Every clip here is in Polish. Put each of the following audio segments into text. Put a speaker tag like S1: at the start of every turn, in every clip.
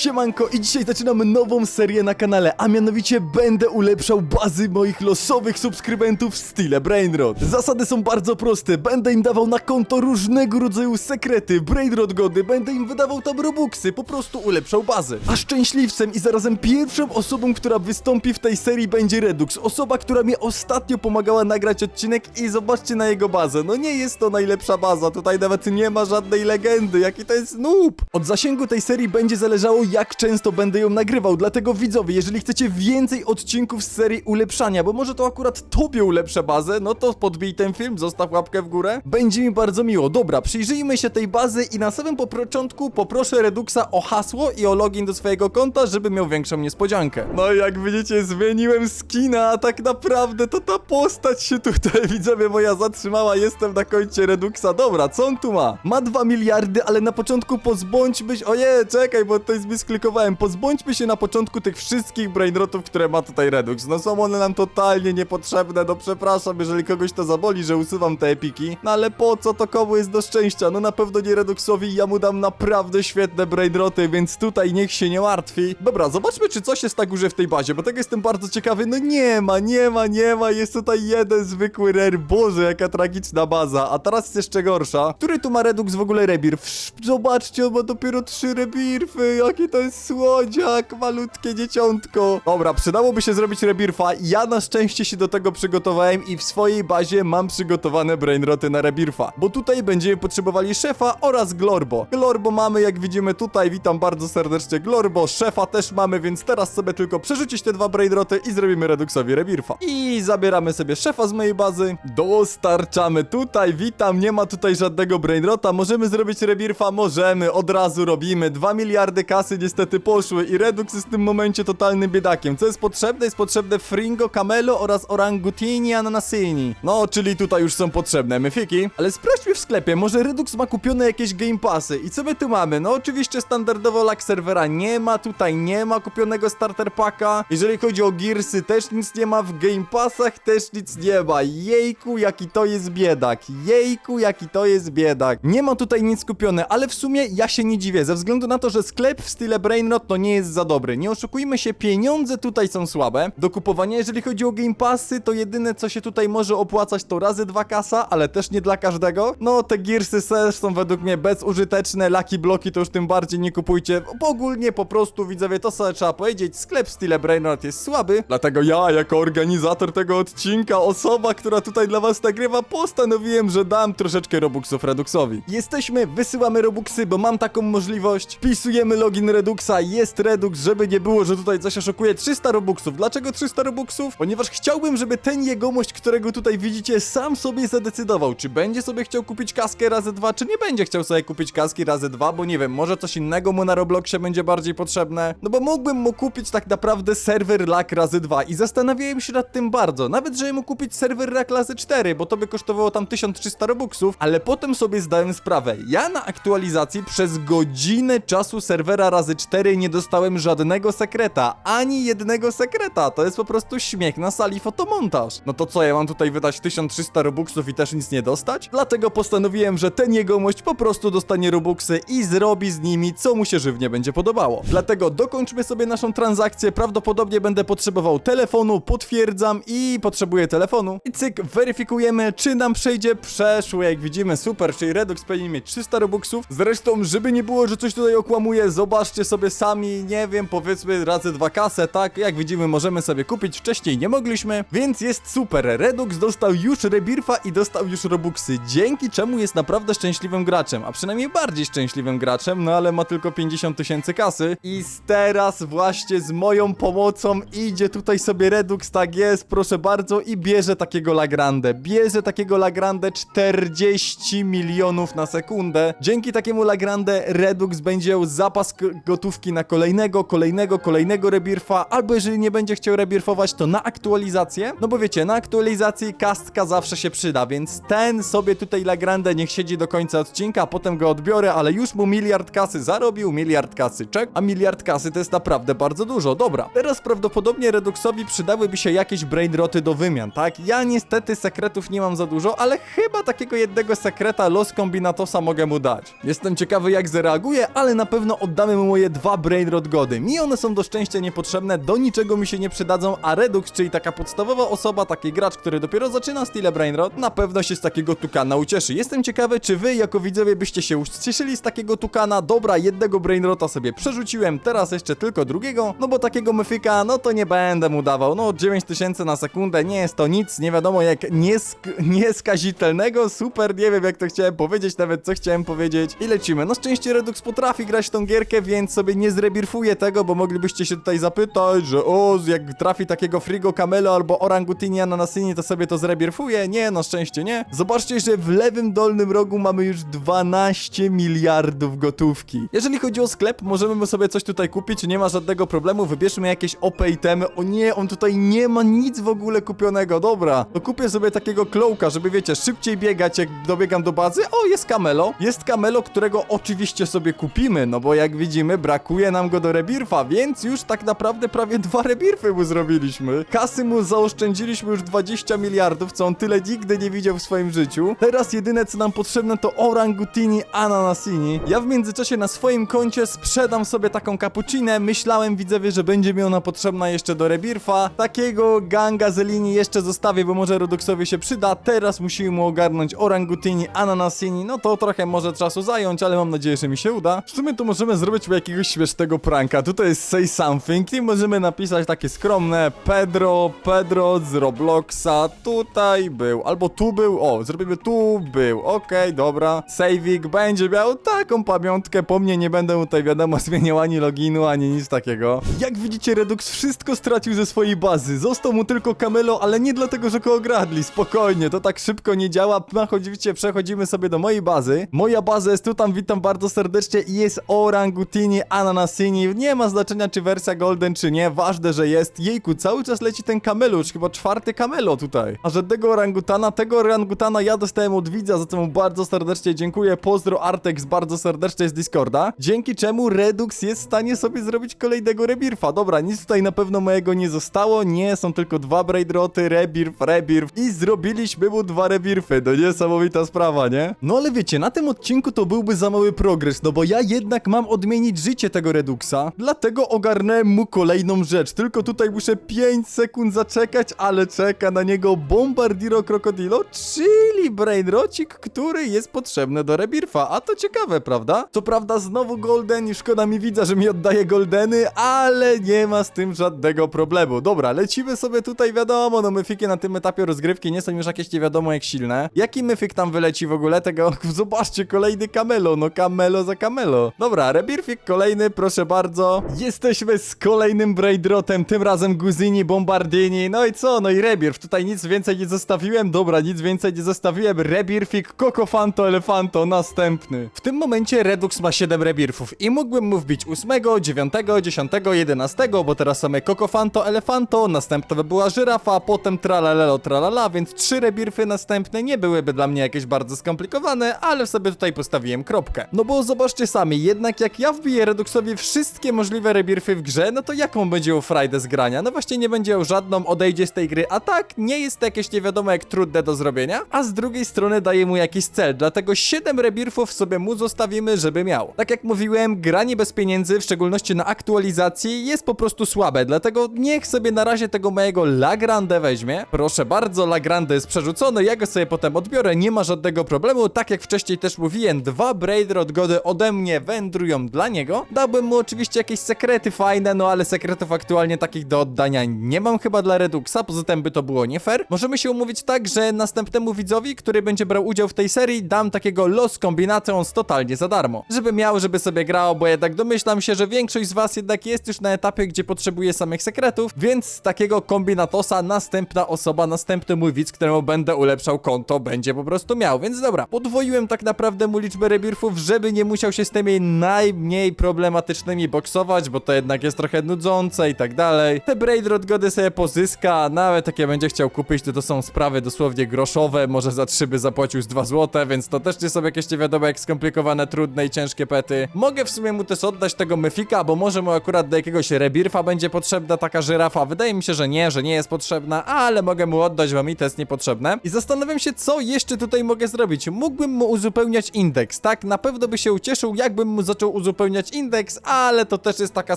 S1: Siemanko i dzisiaj zaczynamy nową serię na kanale, a mianowicie będę ulepszał bazy moich losowych subskrybentów w stile Brainrot. Zasady są bardzo proste, będę im dawał na konto różnego rodzaju sekrety, Brainrot gody, będę im wydawał tam robuxy, po prostu ulepszał bazę. A szczęśliwcem i zarazem pierwszą osobą, która wystąpi w tej serii będzie Redux, osoba, która mi ostatnio pomagała nagrać odcinek i zobaczcie na jego bazę, no nie jest to najlepsza baza, tutaj nawet nie ma żadnej legendy, jaki to jest noob. Od zasięgu tej serii będzie zależało jak często będę ją nagrywał, dlatego widzowie, jeżeli chcecie więcej odcinków z serii ulepszania, bo może to akurat tobie ulepszę bazę, no to podbij ten film, zostaw łapkę w górę, będzie mi bardzo miło. Dobra, przyjrzyjmy się tej bazy i na samym po początku poproszę Reduxa o hasło i o login do swojego konta, żeby miał większą niespodziankę. No i jak widzicie, zmieniłem skina, a tak naprawdę to ta postać się tutaj, widzowie, moja zatrzymała, jestem na koncie Reduxa. Dobra, co on tu ma? Ma 2 miliardy, ale na początku pozbądźmy się... Oje, czekaj, bo tutaj zmisklikowałem. Pozbądźmy się na początku tych wszystkich brainrotów, które ma tutaj Redux. No są one nam totalnie niepotrzebne, no przepraszam, jeżeli kogoś to zaboli, że usuwam te epiki. No ale po co to komu jest do szczęścia? No na pewno nie Reduxowi, ja mu dam naprawdę świetne brainroty, więc tutaj niech się nie martwi. Dobra, zobaczmy, czy coś jest na górze w tej bazie, bo tego jestem bardzo ciekawy. No nie ma, nie ma, nie ma, jest tutaj jeden zwykły rare. Boże, jaka tragiczna baza. A teraz jest jeszcze gorsza. Który tu ma Redux w ogóle rebirth? Zobaczcie, on ma dopiero trzy rebirfy. Jaki to jest słodziak, malutkie dzieciątko. Dobra, przydałoby się zrobić rebirfa. Ja na szczęście się do tego przygotowałem i w swojej bazie mam przygotowane brainroty na rebirfa. Bo tutaj będziemy potrzebowali szefa oraz Glorbo. Glorbo mamy, jak widzimy tutaj. Witam bardzo serdecznie Glorbo. Szefa też mamy, więc teraz sobie tylko przerzucić te dwa brainroty i zrobimy Reduxowi rebirfa. I zabieramy sobie szefa z mojej bazy. Dostarczamy tutaj. Witam, nie ma tutaj żadnego brainrota. Możemy zrobić rebirfa? Możemy. Od razu robimy. 2 miliardy kasy niestety poszły i Redux jest w tym momencie totalnym biedakiem. Co jest potrzebne? Jest potrzebne Fringo, Camelo oraz Orangutini Ananasini. No, czyli tutaj już są potrzebne myfiki. Ale sprawdźmy w sklepie, może Redux ma kupione jakieś Game Passy. I co my tu mamy? No oczywiście standardowo lag serwera nie ma, tutaj nie ma kupionego starter packa. Jeżeli chodzi o Gearsy, też nic nie ma, w Game Passach też nic nie ma. Jejku, jaki to jest biedak. Jejku, jaki to jest biedak. Nie ma tutaj nic kupione, ale w sumie ja się nie dziwię, ze względu na to, że sklep w stile Brainrot to nie jest za dobry. Nie oszukujmy się, pieniądze tutaj są słabe. Do kupowania, jeżeli chodzi o Game Passy, to jedyne co się tutaj może opłacać to razy dwa kasa, ale też nie dla każdego. No, te Gearsy też są według mnie bezużyteczne, Lucky Bloki to już tym bardziej nie kupujcie. Bo ogólnie po prostu, widzowie, to sobie trzeba powiedzieć, sklep w stile Brainrot jest słaby, dlatego ja, jako organizator tego odcinka, osoba, która tutaj dla was nagrywa, postanowiłem, że dam troszeczkę Robuxów Reduxowi. Jesteśmy, wysyłamy Robuxy, bo mam taką możliwość. Wpisujemy login Reduxa, jest Redux, żeby nie było, że tutaj coś oszukuje. 300 Robuxów. Dlaczego 300 Robuxów? Ponieważ chciałbym, żeby ten jegomość, którego tutaj widzicie, sam sobie zadecydował, czy będzie sobie chciał kupić kaskę razy dwa, czy nie będzie chciał sobie kupić kaski razy dwa, bo nie wiem, może coś innego mu na Robloxie będzie bardziej potrzebne. No bo mógłbym mu kupić tak naprawdę serwer lag razy dwa i zastanawiałem się nad tym bardzo. Nawet, żeby mu kupić serwer lag razy 4, bo to by kosztowało tam 1300 Robuxów, ale potem sobie zdałem sprawę. Ja na aktualizacji przez godzinę czasu serwera razy 4 nie dostałem żadnego sekreta, ani jednego sekreta. To jest po prostu śmiech na sali fotomontaż. No to co, ja mam tutaj wydać 1300 Robuxów i też nic nie dostać? Dlatego postanowiłem, że ten jegomość po prostu dostanie Robuxy i zrobi z nimi, co mu się żywnie będzie podobało. Dlatego dokończmy sobie naszą transakcję. Prawdopodobnie będę potrzebował telefonu, potwierdzam i potrzebuję telefonu. I cyk, weryfikujemy, czy nam przejdzie. Przeszło, jak widzimy, super, czyli Redux powinien mieć 300 Robuxów. Zresztą, żeby nie było, że coś tutaj okłamuje, zobaczcie sobie sami, nie wiem, powiedzmy razy dwa kasę, tak? Jak widzimy, możemy sobie kupić, wcześniej nie mogliśmy, więc jest super. Redux dostał już Rebirfa i dostał już Robuxy, dzięki czemu jest naprawdę szczęśliwym graczem, a przynajmniej bardziej szczęśliwym graczem, no ale ma tylko 50 tysięcy kasy. I teraz właśnie z moją pomocą idzie tutaj sobie Redux, tak jest, proszę bardzo, i bierze takiego Lagrandę. Bierze takiego Lagrandę 40 milionów na sekundę. Dzięki takiemu Lagrandę Redux będzie miał zapas gotówki na kolejnego, kolejnego, kolejnego rebirfa, albo jeżeli nie będzie chciał rebirfować, to na aktualizację. No bo wiecie, na aktualizacji kastka zawsze się przyda, więc ten sobie tutaj Lagrandę niech siedzi do końca odcinka, potem go odbiorę, ale już mu miliard kasy zarobił, miliard kasy czek, a miliard kasy to jest naprawdę bardzo dużo. Dobra, teraz prawdopodobnie Reduxowi przydałyby się jakieś brainroty do wymian, tak? Ja niestety sekretów nie mam za dużo, ale chyba takiego jednego sekreta Los Combinatosa mogę mu dać. Jestem ciekawy jak zareaguje, ale na pewno oddamy mu moje dwa Brainrod Gody. Mi one są do szczęścia niepotrzebne, do niczego mi się nie przydadzą, a Redux, czyli taka podstawowa osoba, taki gracz, który dopiero zaczyna stile Brainrod, na pewno się z takiego tukana ucieszy. Jestem ciekawy, czy wy jako widzowie byście się ucieszyli z takiego tukana. Dobra, jednego Brainrota sobie przerzuciłem, teraz jeszcze tylko drugiego, no bo takiego myfika, no to nie będę mu dawał. No 9000 na sekundę, nie jest to nic, nie wiadomo jak niesk nieskazitelnego, super, nie wiem jak to chciałem powiedzieć, nawet co chciałem powiedzieć. I lecimy. No szczęście Redux potrafi grać tą gierkę, więc sobie nie zrebirfuję tego, bo moglibyście się tutaj zapytać, że o, jak trafi takiego Frigo Camelo albo Orangutini Ananasini, to sobie to zrebirfuje. Nie, no szczęście nie. Zobaczcie, że w lewym dolnym rogu mamy już 12 miliardów gotówki. Jeżeli chodzi o sklep, możemy sobie coś tutaj kupić, nie ma żadnego problemu, wybierzmy jakieś OP itemy. O nie, on tutaj nie ma nic w ogóle kupionego, dobra. To kupię sobie takiego klołka, żeby wiecie, szybciej biegać, jak dobiegam do bazy. O, jest Camelo. Jest Camelo, którego oczywiście sobie kupimy, no bo jak widzimy, brakuje nam go do rebirfa, więc już tak naprawdę prawie dwa rebirfy mu zrobiliśmy. Kasy mu zaoszczędziliśmy już 20 miliardów, co on tyle nigdy nie widział w swoim życiu. Teraz jedyne, co nam potrzebne, to Orangutini Ananasini. Ja w międzyczasie na swoim koncie sprzedam sobie taką cappuccinę. Myślałem, widzowie, że będzie mi ona potrzebna jeszcze do rebirfa. Takiego ganga z linii jeszcze zostawię, bo może Reduxowi się przyda. Teraz musimy mu ogarnąć Orangutini Ananasini. No to trochę może czasu zająć, ale mam nadzieję, że mi się uda. W sumie to możemy zrobić jakiegoś śmiesznego pranka. Tutaj jest Say Something i możemy napisać takie skromne Pedro, Pedro z Robloxa. Tutaj był, albo tu był. O, zrobimy tu był. Okej, dobra. Saving będzie miał taką pamiątkę. Po mnie nie będę tutaj wiadomo zmieniał ani loginu, ani nic takiego. Jak widzicie, Redux wszystko stracił ze swojej bazy. Został mu tylko Camelo, ale nie dlatego, że go ogradli. Spokojnie, to tak szybko nie działa. Oczywiście przechodzimy sobie do mojej bazy. Moja baza jest tu, tam witam bardzo serdecznie i jest Orangutini Ananasini. Nie ma znaczenia, czy wersja Golden, czy nie. Ważne, że jest. Jejku, cały czas leci ten kamelusz, chyba czwarty kamelo tutaj. A żadnego orangutana, tego orangutana ja dostałem od widza, za co mu bardzo serdecznie dziękuję. Pozdro Artex bardzo serdecznie z Discorda. Dzięki czemu Redux jest w stanie sobie zrobić kolejnego rebirfa. Dobra, nic tutaj na pewno mojego nie zostało. Nie, są tylko dwa braidroty, rebirf, rebirf i zrobiliśmy mu dwa rebirfy. No niesamowita sprawa, nie? No ale wiecie, na tym odcinku to byłby za mały progres, no bo ja jednak mam odmienić życie tego Reduxa. Dlatego ogarnąłem mu kolejną rzecz. Tylko tutaj muszę 5 sekund zaczekać, ale czeka na niego Bombardiro Crocodilo, czyli brainrocik, który jest potrzebny do rebirfa. A to ciekawe, prawda? Co prawda znowu golden i szkoda mi widza, że mi oddaje goldeny, ale nie ma z tym żadnego problemu. Dobra, lecimy sobie tutaj, wiadomo, no myfiki na tym etapie rozgrywki nie są już jakieś nie wiadomo jak silne. Jaki myfik tam wyleci w ogóle? Tego, zobaczcie, kolejny kamelo, no kamelo za kamelo. Dobra, rebirfik kolejny, proszę bardzo. Jesteśmy z kolejnym braidrotem, tym razem Guzini, Bombardini, no i co? No i rebirf, tutaj nic więcej nie zostawiłem, dobra, nic więcej nie zostawiłem. Rebirfik, Kokofanto, Elefanto, następny. W tym momencie Redux ma 7 rebirfów i mógłbym mu wbić 8, 9, 10, 11, bo teraz mamy Kokofanto, Elefanto, następna by była żyrafa, potem tralalelo, tralala, więc 3 rebirfy następne nie byłyby dla mnie jakieś bardzo skomplikowane, ale sobie tutaj postawiłem kropkę. No bo zobaczcie sami, jednak jak ja wbiję Reduxowi wszystkie możliwe rebirfy w grze, no to jaką będzie miał frajdę z grania? No właśnie nie będzie miał żadną, odejdzie z tej gry, a tak, nie jest to jakieś nie wiadomo jak trudne do zrobienia, a z drugiej strony daje mu jakiś cel, dlatego 7 rebirfów sobie mu zostawimy, żeby miał. Tak jak mówiłem, granie bez pieniędzy, w szczególności na aktualizacji, jest po prostu słabe, dlatego niech sobie na razie tego mojego Lagrande weźmie. Proszę bardzo, Lagrande jest przerzucony, ja go sobie potem odbiorę, nie ma żadnego problemu, tak jak wcześniej też mówiłem, dwa Braider odgody ode mnie wędrują dla niego. Dałbym mu oczywiście jakieś sekrety fajne, no ale sekretów aktualnie takich do oddania nie mam chyba dla Reduxa, poza tym by to było nie fair. Możemy się umówić tak, że następnemu widzowi, który będzie brał udział w tej serii, dam takiego los kombinacją z totalnie za darmo. Żeby miał, żeby sobie grał, bo jednak domyślam się, że większość z was jednak jest już na etapie, gdzie potrzebuje samych sekretów, więc z takiego kombinatosa następna osoba, następny mój widz, któremu będę ulepszał konto, będzie po prostu miał, więc dobra. Podwoiłem tak naprawdę mu liczbę rebirfów, żeby nie musiał się z tymi najmniej problematycznymi boksować, bo to jednak jest trochę nudzące i tak dalej. Te Braid odgody sobie pozyska, nawet ja będzie chciał kupić, to to są sprawy dosłownie groszowe, może za 3 by zapłacił z 2 złote, więc to też nie są jakieś nie wiadomo jak skomplikowane, trudne i ciężkie pety. Mogę w sumie mu też oddać tego myfika, bo może mu akurat do jakiegoś rebirfa będzie potrzebna taka żyrafa. Wydaje mi się, że nie, że nie jest potrzebna, ale mogę mu oddać, bo mi to jest niepotrzebne. I zastanawiam się, co jeszcze tutaj mogę zrobić. Mógłbym mu uzupełniać indeks, tak? Na pewno by się ucieszył, jakbym mu zaczął uzupełniać uzupełniać indeks, ale to też jest taka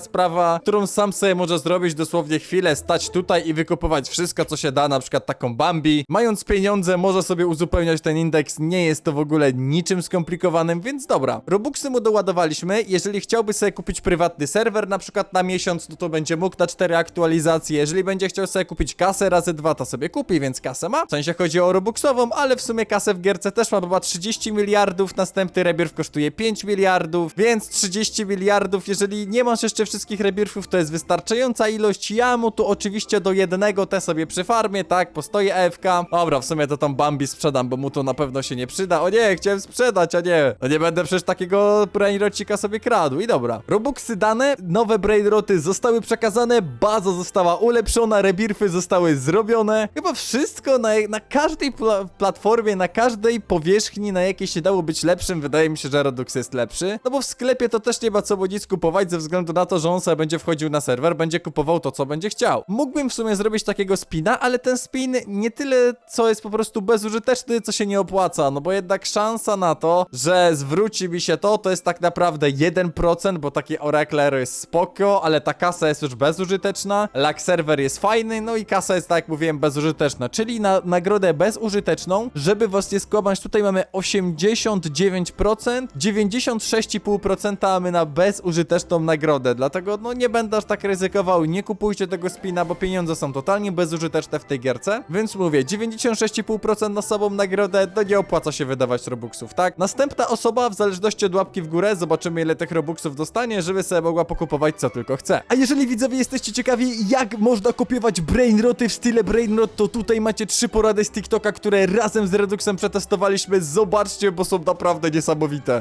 S1: sprawa, którą sam sobie możesz zrobić dosłownie chwilę, stać tutaj i wykupować wszystko, co się da, na przykład taką Bambi. Mając pieniądze, może sobie uzupełniać ten indeks, nie jest to w ogóle niczym skomplikowanym, więc dobra. Robuxy mu doładowaliśmy, jeżeli chciałby sobie kupić prywatny serwer, na przykład na miesiąc, no to będzie mógł na 4 aktualizacje, jeżeli będzie chciał sobie kupić kasę razy dwa, to sobie kupi, więc kasę ma. W sensie chodzi o Robuxową, ale w sumie kasę w gierce też ma, bo ma 30 miliardów, następny rebirth kosztuje 5 miliardów, więc 30 miliardów, jeżeli nie masz jeszcze wszystkich rebirthów, to jest wystarczająca ilość. Ja mu tu oczywiście do jednego te sobie przy farmie, tak, postoję AFK. Dobra, w sumie to tam Bambi sprzedam, bo mu to na pewno się nie przyda. O nie, chciałem sprzedać, a nie. No nie będę przecież takiego brainrocika sobie kradł. I dobra. Robuxy dane, nowe brainroty zostały przekazane, baza została ulepszona, rebirfy zostały zrobione. Chyba wszystko na, na każdej pla platformie, na każdej powierzchni, na jakiej się dało być lepszym, wydaje mi się, że Redux jest lepszy. No bo w sklepie to też nie ma co mu nic kupować, ze względu na to, że on sobie będzie wchodził na serwer, będzie kupował to, co będzie chciał. Mógłbym w sumie zrobić takiego spina, ale ten spin nie tyle, co jest po prostu bezużyteczny, co się nie opłaca, no bo jednak szansa na to, że zwróci mi się to, to jest tak naprawdę 1%, bo taki Oracle jest spoko, ale ta kasa jest już bezużyteczna, lag serwer jest fajny, no i kasa jest, tak jak mówiłem, bezużyteczna, czyli na nagrodę bezużyteczną, żeby was nie skłamać, tutaj mamy 89%, 96,5% mamy na bezużyteczną nagrodę, dlatego no nie będę aż tak ryzykował, nie kupujcie tego spina, bo pieniądze są totalnie bezużyteczne w tej gierce, więc mówię, 96,5% na sobą nagrodę, to nie opłaca się wydawać robuxów, tak? Następna osoba, w zależności od łapki w górę, zobaczymy ile tych robuxów dostanie, żeby sobie mogła pokupować co tylko chce. A jeżeli widzowie jesteście ciekawi, jak można kopiować brainroty w stile brainrot, to tutaj macie trzy porady z TikToka, które razem z Reduxem przetestowaliśmy, zobaczcie, bo są naprawdę niesamowite.